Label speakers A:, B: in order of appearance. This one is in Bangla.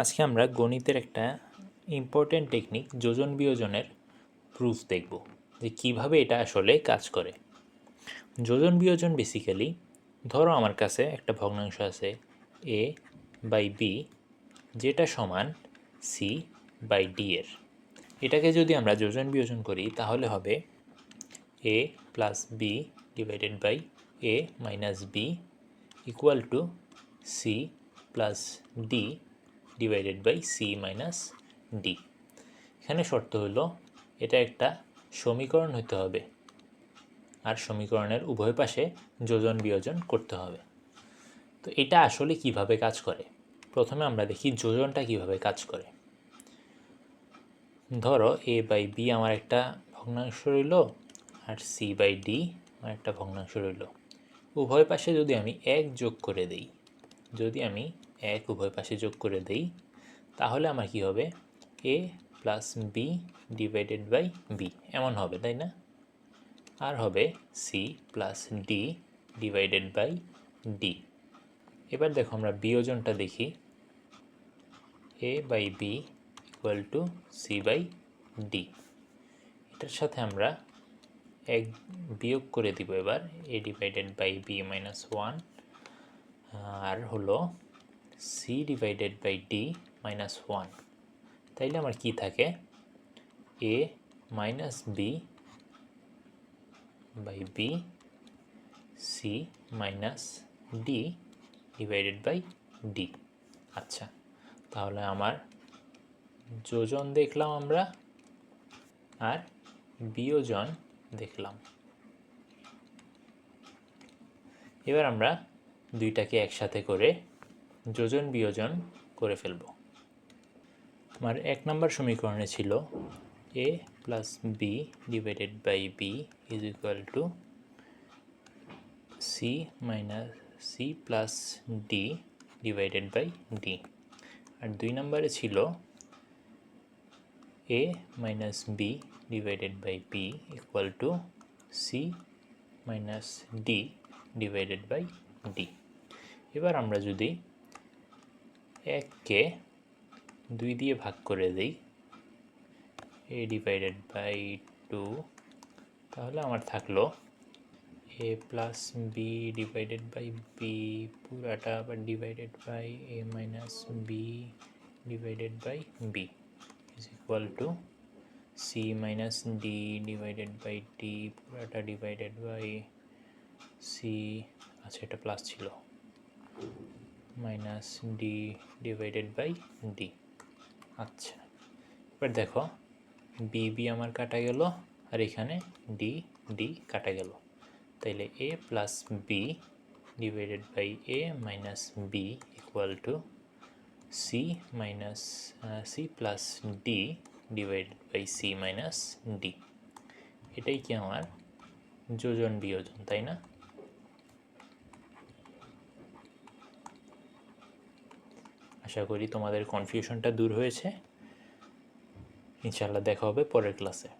A: আজকে আমরা গণিতের একটা ইম্পর্টেন্ট টেকনিক যোজন বিয়োজনের প্রুফ দেখব যে কীভাবে এটা আসলে কাজ করে। যোজন বিয়োজন বেসিক্যালি ধরো আমার কাছে একটা ভগ্নাংশ আছে এ বাই বি যেটা সমান সি বাই ডি এর। এটাকে যদি আমরা যোজন বিয়োজন করি, তাহলে হবে A plus B divided by A minus B equal to C plus D divided by C minus D এখানে শর্ত হলো, এটা একটা সমীকরণ হতে হবে। আর সমীকরণের উভয় পাশে যোজন বিয়োজন করতে হবে। তো এটা আসলে কীভাবে কাজ করে? প্রথমে আমরা দেখি যোজনটা কীভাবে কাজ করে। ধরো এ বাই বি আমার একটা ভগ্নাংশ রইল, আর সি বাই ডি আমার একটা ভগ্নাংশ রইল। উভয় পাশে যদি আমি এক যোগ করে দেই, যদি আমি এক উভয় পাশে যোগ করে দেই, তাহলে আমার কি হবে? A plus B divided by B এমন হবে, তাই না? আর হবে C plus D divided by D এবার দেখো আমরা বিয়োজনটা দেখি। A by B equal to C by D এটার সাথে আমরা এক বিয়োগ করে দিব এবার। A divided by B minus one আর হলো C divided by D minus one তাইলে আমার কি থাকে? A minus B by B C minus D divided by D আচ্ছা তাহলে আমার যোজন দেখলাম আমরা, আর বিয়োজন দেখলাম। এবার আমরা দুইটাকে একসাথে করে যোজন বিয়োজন করে ফেলব। আমার এক নম্বর সমীকরণে ছিল A plus B divided by B is equal to C minus C plus D divided by D আর দুই নম্বরে ছিল A minus B divided by B equal to C minus D divided by D এবার আমরা যদি এককে দুই দিয়ে ভাগ করে দিই। এ ডিভাইডেড বাই টু তাহলে আমার থাকল A plus B divided by B পুরাটা আবার divided by A minus B divided by B is equal to C minus D divided by D পুরাটা ডিভাইডেড বাই সি আচ্ছা এটা প্লাস ছিল। Minus D divided by D আচ্ছা এবার দেখো বি বি আমার কাটা গেল, আর এখানে ডি ডি কাটা গেল। তাইলে A plus B divided by A minus B equal to C minus C plus D divided by C minus D এটাই কি আমার যোজন বিয়োজন, তাই না? আশা করি তোমাদের কনফিউশনটা দূর হয়েছে। ইনশাল্লাহ দেখা হবে পরের ক্লাসে